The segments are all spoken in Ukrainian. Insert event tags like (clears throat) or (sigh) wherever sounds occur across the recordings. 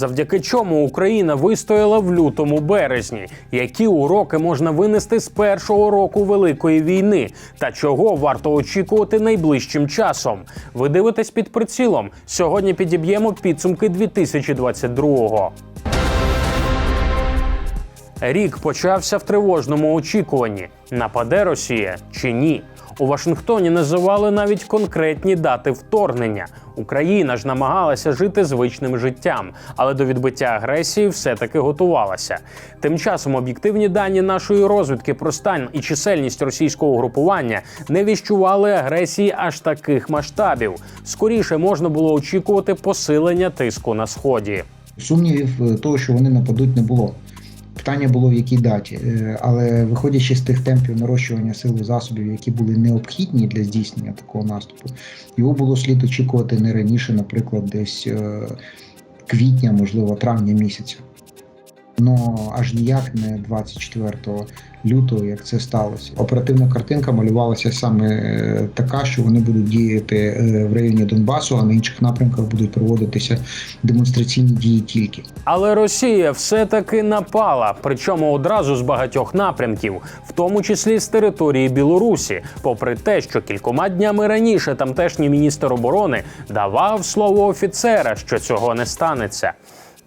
Завдяки чому Україна вистояла в лютому березні? Які уроки можна винести з першого року великої війни? Та чого варто очікувати найближчим часом? Ви дивитесь під прицілом. Сьогодні підіб'ємо підсумки 2022-го. Рік почався в тривожному очікуванні: нападе Росія чи ні. У Вашингтоні називали навіть конкретні дати вторгнення. Україна ж намагалася жити звичним життям, але до відбиття агресії все-таки готувалася. Тим часом об'єктивні дані нашої розвідки про стан і чисельність російського групування не віщували агресії аж таких масштабів. Скоріше можна було очікувати посилення тиску на сході. Сумнівів е, того, що вони нападуть, не було. Питання було в якій даті, Е, але виходячи з тих темпів нарощування сил і засобів, які були необхідні для здійснення такого наступу, його було слід очікувати не раніше, наприклад, десь е, квітня, можливо, травня місяця. Ну аж ніяк не 24 лютого, як це сталося. Оперативна картинка малювалася саме е, така, що вони будуть діяти е, в районі Донбасу, а на інших напрямках будуть проводитися демонстраційні дії тільки. Але Росія все-таки напала, причому одразу з багатьох напрямків, в тому числі з території Білорусі, попри те, що кількома днями раніше тамтешній міністр оборони давав слово офіцера, що цього не станеться.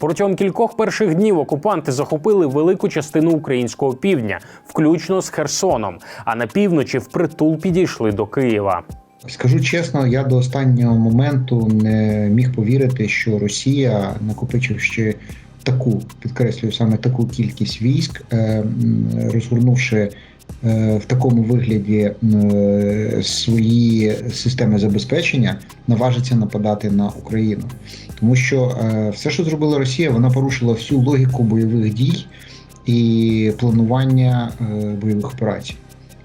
Протягом кількох перших днів окупанти захопили велику частину українського півдня, включно з Херсоном, а на півночі впритул підійшли до Києва. Скажу чесно, я до останнього моменту не міг повірити, що Росія, накопичивши таку, підкреслюю саме таку кількість військ, е, розгорнувши е, в такому вигляді е, свої системи забезпечення, наважиться нападати на Україну. Тому що все, що зробила Росія, вона порушила всю логіку бойових дій і планування бойових операцій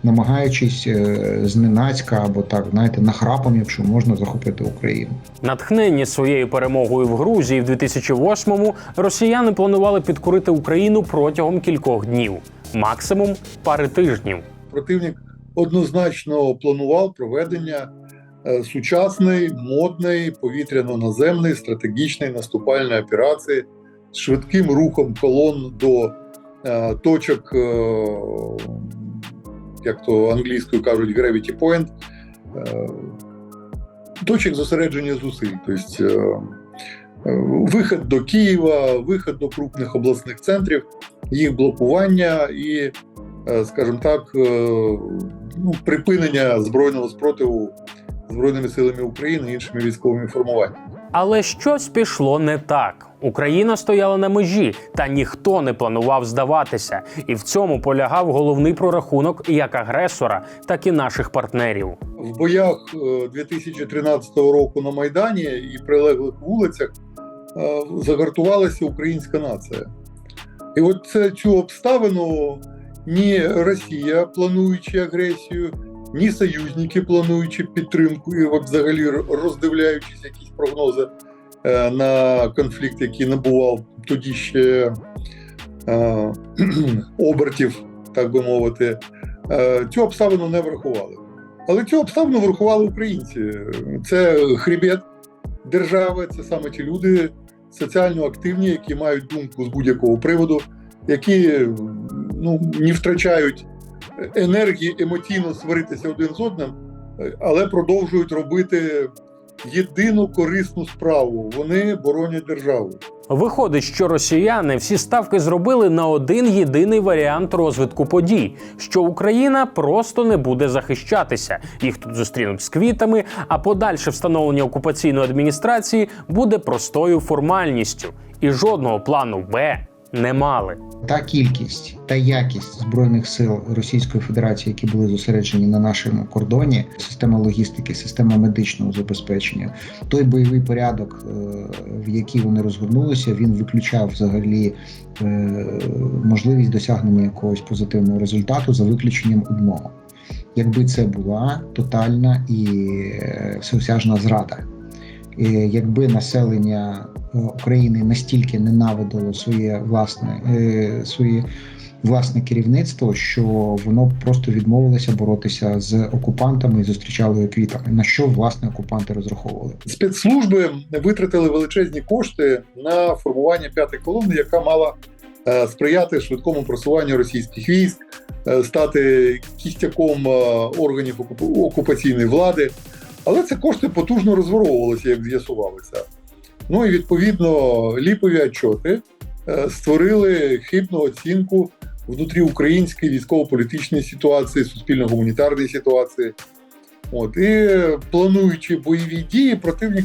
намагаючись е, зненацька або так, знаєте, нахрапом, якщо можна захопити Україну. Натхненні своєю перемогою в Грузії в 2008-му росіяни планували підкорити Україну протягом кількох днів, максимум пари тижнів. Противник однозначно планував проведення е, сучасної, модної, повітряно-наземної стратегічної наступальної операції з швидким рухом колон до е, точок, е, як то англійською кажуть, gravity point, е, точок зосередження зусиль. Тобто е, е, вихід до Києва, вихід до крупних обласних центрів, їх блокування і скажімо так, ну, припинення збройного спротиву Збройними силами України і іншими військовими формуваннями. Але щось пішло не так. Україна стояла на межі, та ніхто не планував здаватися. І в цьому полягав головний прорахунок як агресора, так і наших партнерів. В боях е, 2013 року на Майдані і прилеглих вулицях е, загартувалася українська нація. І от це цю обставину ні Росія, плануючи агресію, ні союзники, плануючи підтримку, і взагалі роздивляючись якісь прогнози е, на конфлікт, який набував тоді ще е, (clears throat) обертів, так би мовити, е, цю обставину не врахували. Але цю обставину врахували українці. Це хребет держави, це саме ті люди соціально активні, які мають думку з будь-якого приводу, які ну, не втрачають енергії емоційно сваритися один з одним, але продовжують робити єдину корисну справу. Вони боронять державу. Виходить, що росіяни всі ставки зробили на один єдиний варіант розвитку подій: що Україна просто не буде захищатися. Їх тут зустрінуть з квітами, а подальше встановлення окупаційної адміністрації буде простою формальністю, і жодного плану Б не мали. Та кількість та якість збройних сил Російської Федерації, які були зосереджені на нашому кордоні, система логістики, система медичного забезпечення, той бойовий порядок, е, в який вони розгорнулися, він виключав взагалі е, можливість досягнення якогось позитивного результату за виключенням одного. Якби це була тотальна і всеосяжна зрада. Якби населення е, України настільки ненавидило своє власне е, свої власне керівництво, що воно просто відмовилося боротися з окупантами і зустрічало квітами. На що власне окупанти розраховували? Спецслужби витратили величезні кошти на формування п'ятої колони, яка мала е, сприяти швидкому просуванню російських військ, стати кістяком органів окуп- окупаційної влади. Але ці кошти потужно розворовувалися, як з'ясувалося. Ну і відповідно ліпові отчоти е, створили хибну оцінку внутріукраїнської військово-політичної ситуації, суспільно-гуманітарної ситуації. От і плануючи бойові дії, противник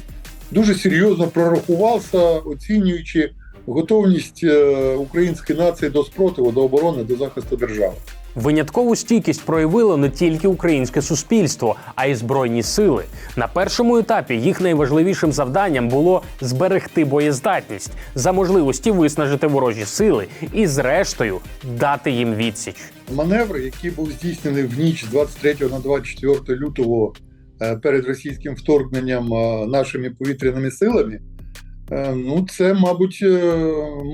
дуже серйозно прорахувався, оцінюючи готовність е, української нації до спротиву, до оборони, до захисту держави. Виняткову стійкість проявило не тільки українське суспільство, а й збройні сили. На першому етапі їх найважливішим завданням було зберегти боєздатність за можливості виснажити ворожі сили і, зрештою, дати їм відсіч. Маневр, який був здійснений в ніч з 23 на 24 лютого е, перед російським вторгненням е, нашими повітряними силами, е, ну це, мабуть,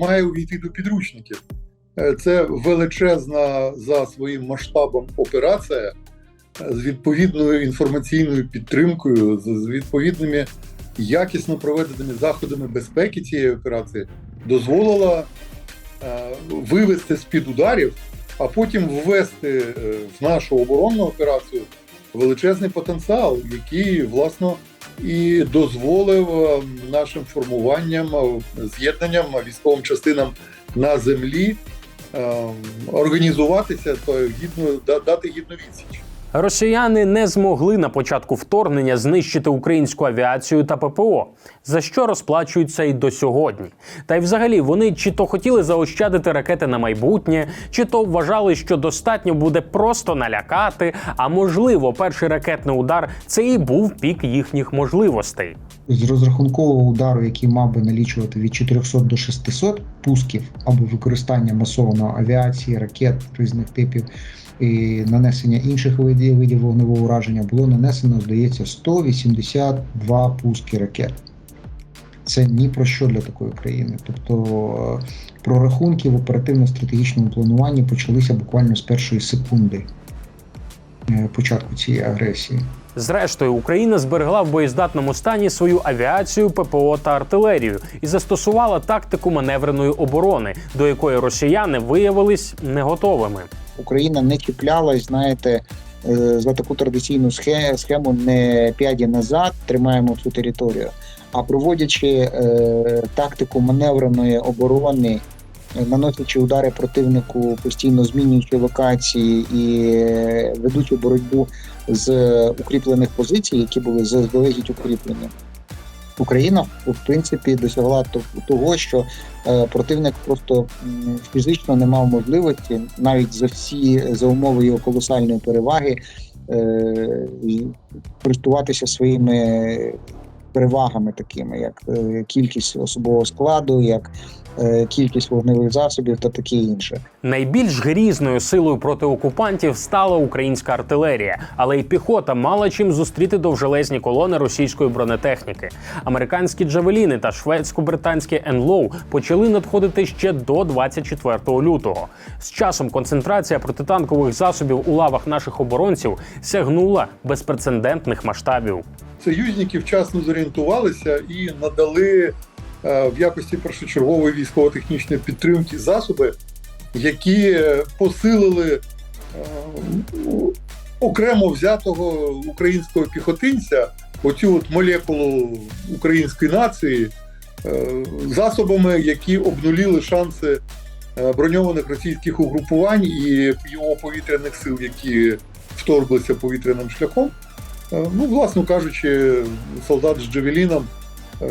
має увійти до підручників. Е, Це величезна за своїм масштабом операція е, з відповідною інформаційною підтримкою, з з відповідними якісно проведеними заходами безпеки цієї операції, дозволила е, вивести з-під ударів а потім ввести в нашу оборонну операцію величезний потенціал, який власно і дозволив нашим формуванням, з'єднанням, військовим частинам на землі організуватися та гідно дати гідну відсіч. Росіяни не змогли на початку вторгнення знищити українську авіацію та ППО, за що розплачуються й до сьогодні. Та й взагалі вони чи то хотіли заощадити ракети на майбутнє, чи то вважали, що достатньо буде просто налякати. А можливо, перший ракетний удар це і був пік їхніх можливостей. З розрахункового удару, який мав би налічувати від 400 до 600 пусків або використання масованої авіації, ракет різних типів і нанесення інших видів, видів вогневого ураження, було нанесено, здається, 182 пуски ракет. Це ні про що для такої країни. Тобто е, прорахунки в оперативно-стратегічному плануванні почалися буквально з першої секунди е, початку цієї агресії. Зрештою, Україна зберегла в боєздатному стані свою авіацію, ППО та артилерію і застосувала тактику маневреної оборони, до якої росіяни виявились не готовими. Україна не чіплялась, знаєте, е, за таку традиційну схему не п'яді назад тримаємо цю територію, а проводячи е, тактику маневреної оборони, е, наносячи удари противнику, постійно змінюючи локації і е, ведучи боротьбу з укріплених позицій, які були заздалегідь укріплені. Україна в принципі досягла то- того, що е, противник просто фізично не мав можливості навіть за всі за умови його колосальної переваги е, користуватися своїми перевагами, такими як е, кількість особового складу, як кількість вогневих засобів та таке інше. Найбільш грізною силою проти окупантів стала українська артилерія, але й піхота мала чим зустріти довжелезні колони російської бронетехніки. Американські джавеліни та шведсько-британські енлоу почали надходити ще до 24 лютого. З часом концентрація протитанкових засобів у лавах наших оборонців сягнула безпрецедентних масштабів. Союзники вчасно зорієнтувалися і надали е, в якості першочергової військово-технічної підтримки засоби, які е, посилили е, окремо взятого українського піхотинця, оцю от молекулу української нації, е, засобами, які обнуліли шанси е, броньованих російських угрупувань і його повітряних сил, які вторглися повітряним шляхом. Е, Ну, власно кажучи, солдат з Джавеліном е,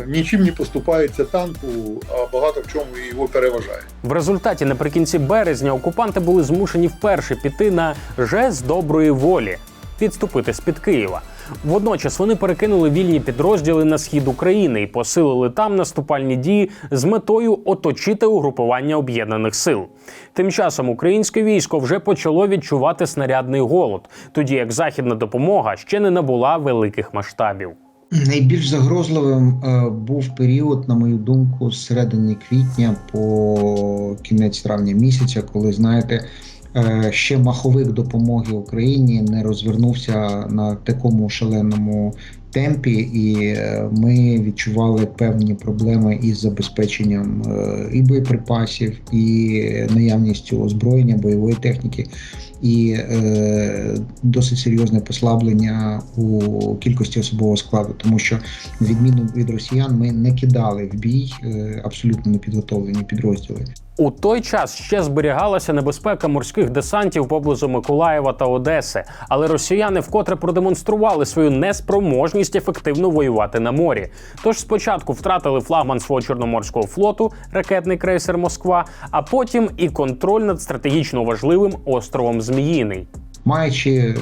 нічим не поступається танку, а багато в чому його переважає. В результаті наприкінці березня окупанти були змушені вперше піти на жест доброї волі відступити з під Києва. Водночас вони перекинули вільні підрозділи на схід України і посилили там наступальні дії з метою оточити угрупування об'єднаних сил. Тим часом українське військо вже почало відчувати снарядний голод, тоді як західна допомога ще не набула великих масштабів. Найбільш загрозливим е, був період, на мою думку, з середини квітня по кінець травня місяця, коли знаєте, е, ще маховик допомоги Україні не розвернувся на такому шаленому темпі, і е, ми відчували певні проблеми із забезпеченням е, і боєприпасів, і наявністю озброєння, бойової техніки. І е, досить серйозне послаблення у кількості особового складу, тому що відміну від росіян, ми не кидали в бій абсолютно непідготовлені підрозділи. У той час ще зберігалася небезпека морських десантів поблизу Миколаєва та Одеси, але росіяни вкотре продемонстрували свою неспроможність ефективно воювати на морі. Тож спочатку втратили флагман свого чорноморського флоту, ракетний крейсер Москва, а потім і контроль над стратегічно важливим островом Зміїний. Маючи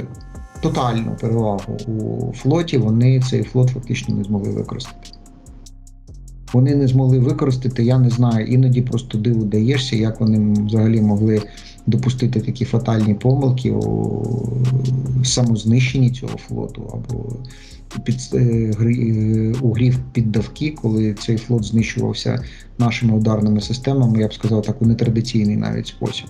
тотальну перевагу у флоті, вони цей флот фактично не змогли використати. Вони не змогли використати, я не знаю, іноді просто диву даєшся, як вони взагалі могли допустити такі фатальні помилки у самознищенні цього флоту або під, е, грі- е, у грів піддавки, коли цей флот знищувався нашими ударними системами, я б сказав так, у нетрадиційний навіть спосіб.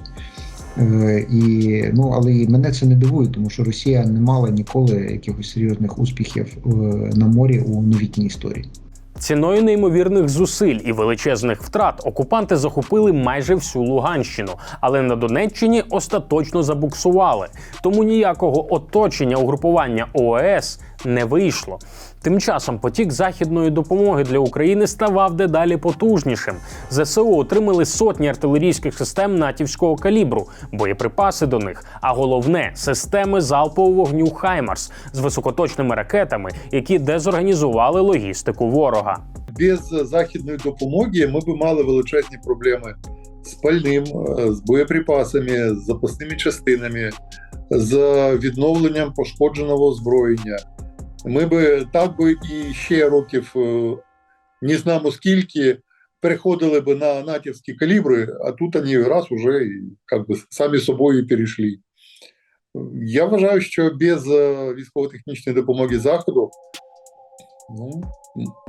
Е, І, ну, але і мене це не дивує, тому що Росія не мала ніколи якихось серйозних успіхів на морі у новітній історії. Ціною неймовірних зусиль і величезних втрат окупанти захопили майже всю Луганщину, але на Донеччині остаточно забуксували. Тому ніякого оточення угрупування ООС не вийшло. Тим часом потік західної допомоги для України ставав дедалі потужнішим. ЗСУ отримали сотні артилерійських систем натівського калібру, боєприпаси до них, а головне системи залпового вогню Хаймарс з високоточними ракетами, які дезорганізували логістику ворога. Без західної допомоги ми б мали величезні проблеми з пальним, е, з боєприпасами, з запасними частинами, з відновленням пошкодженого озброєння. Ми би так би і ще років е, не знамо скільки переходили би на натівські калібри, а тут вони раз уже як би, самі собою перейшли. Я вважаю, що без е, військово-технічної допомоги Заходу, ну,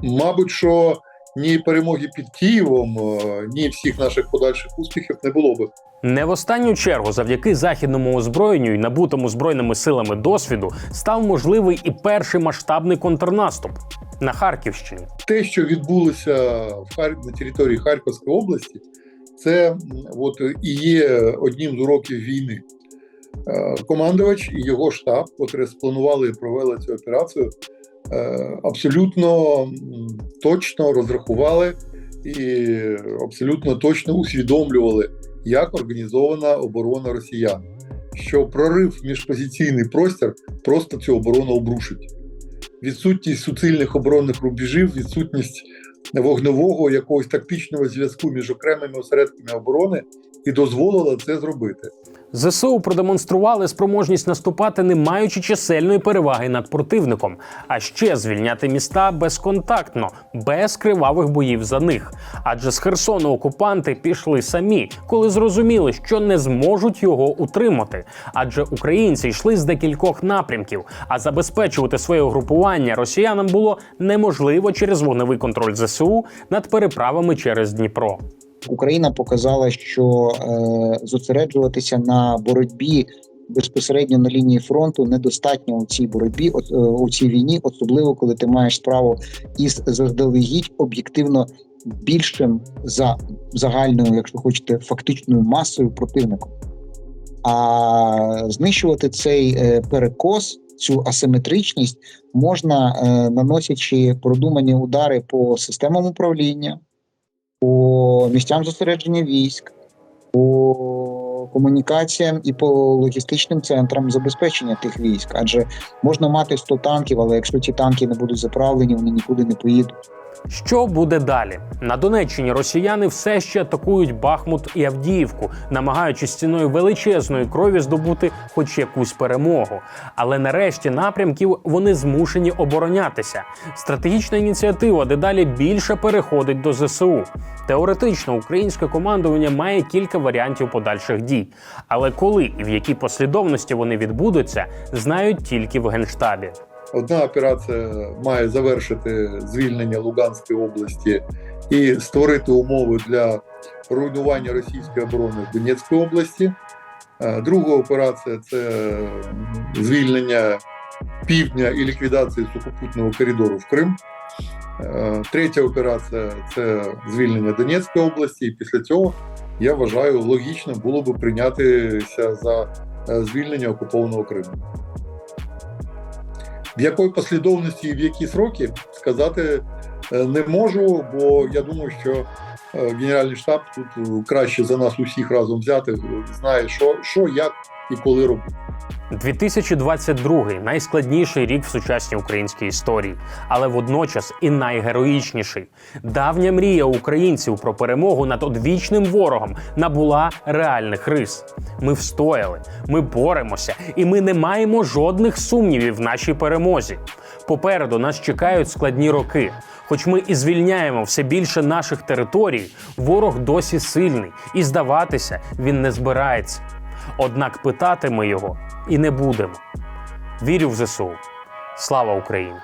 мабуть, що ні перемоги під Києвом, е, ні всіх наших подальших успіхів не було би. Не в останню чергу, завдяки західному озброєнню і набутому збройними силами досвіду, став можливий і перший масштабний контрнаступ на Харківщині. те, що відбулося в Хар... на території Харківської області, це от, і є одним з уроків війни. Е, Командувач і його штаб, котрі спланували і провели цю операцію, е, абсолютно точно розрахували і абсолютно точно усвідомлювали, як організована оборона росіян. Що прорив міжпозиційний простір просто цю оборону обрушить відсутність суцільних оборонних рубежів, відсутність вогневого якогось тактичного зв'язку між окремими осередками оборони і дозволила це зробити. ЗСУ продемонстрували спроможність наступати, не маючи чисельної переваги над противником, а ще звільняти міста безконтактно, без кривавих боїв за них. Адже з Херсону окупанти пішли самі, коли зрозуміли, що не зможуть його утримати. Адже українці йшли з декількох напрямків, а забезпечувати своє угрупування росіянам було неможливо через вогневий контроль ЗСУ над переправами через Дніпро. Україна показала, що е, зосереджуватися на боротьбі безпосередньо на лінії фронту недостатньо у цій боротьбі, от, е, у цій війні, особливо коли ти маєш справу із заздалегідь об'єктивно більшим за загальною, якщо хочете, фактичною масою противником. А знищувати цей е, перекос, цю асиметричність можна е, наносячи продумані удари по системам управління по місцям зосередження військ, по комунікаціям і по логістичним центрам забезпечення тих військ. Адже можна мати 100 танків, але якщо ці танки не будуть заправлені, вони нікуди не поїдуть. Що буде далі? На Донеччині росіяни все ще атакують Бахмут і Авдіївку, намагаючись ціною величезної крові здобути хоч якусь перемогу. Але нарешті напрямків вони змушені оборонятися. Стратегічна ініціатива дедалі більше переходить до ЗСУ. Теоретично українське командування має кілька варіантів подальших дій. Але коли і в якій послідовності вони відбудуться, знають тільки в генштабі. Одна операція має завершити звільнення Луганської області і створити умови для руйнування російської оборони в Донецькій області. Е, Друга операція це звільнення півдня і ліквідація сухопутного коридору в Крим. Е, Третя операція це звільнення Донецької області. І після цього я вважаю логічно було би прийнятися за е, звільнення окупованого Криму. В якої послідовності і в які сроки сказати е, не можу, бо я думаю, що е, Генеральний штаб тут е, краще за нас усіх разом взяти, знає, що, що як і коли робити. 2022 – найскладніший рік в сучасній українській історії, але водночас і найгероїчніший. Давня мрія українців про перемогу над одвічним ворогом набула реальних рис. Ми встояли, ми боремося, і ми не маємо жодних сумнівів в нашій перемозі. Попереду нас чекають складні роки. Хоч ми і звільняємо все більше наших територій, ворог досі сильний, і здаватися він не збирається. Однак питати ми його і не будемо. Вірю в ЗСУ. Слава Україні!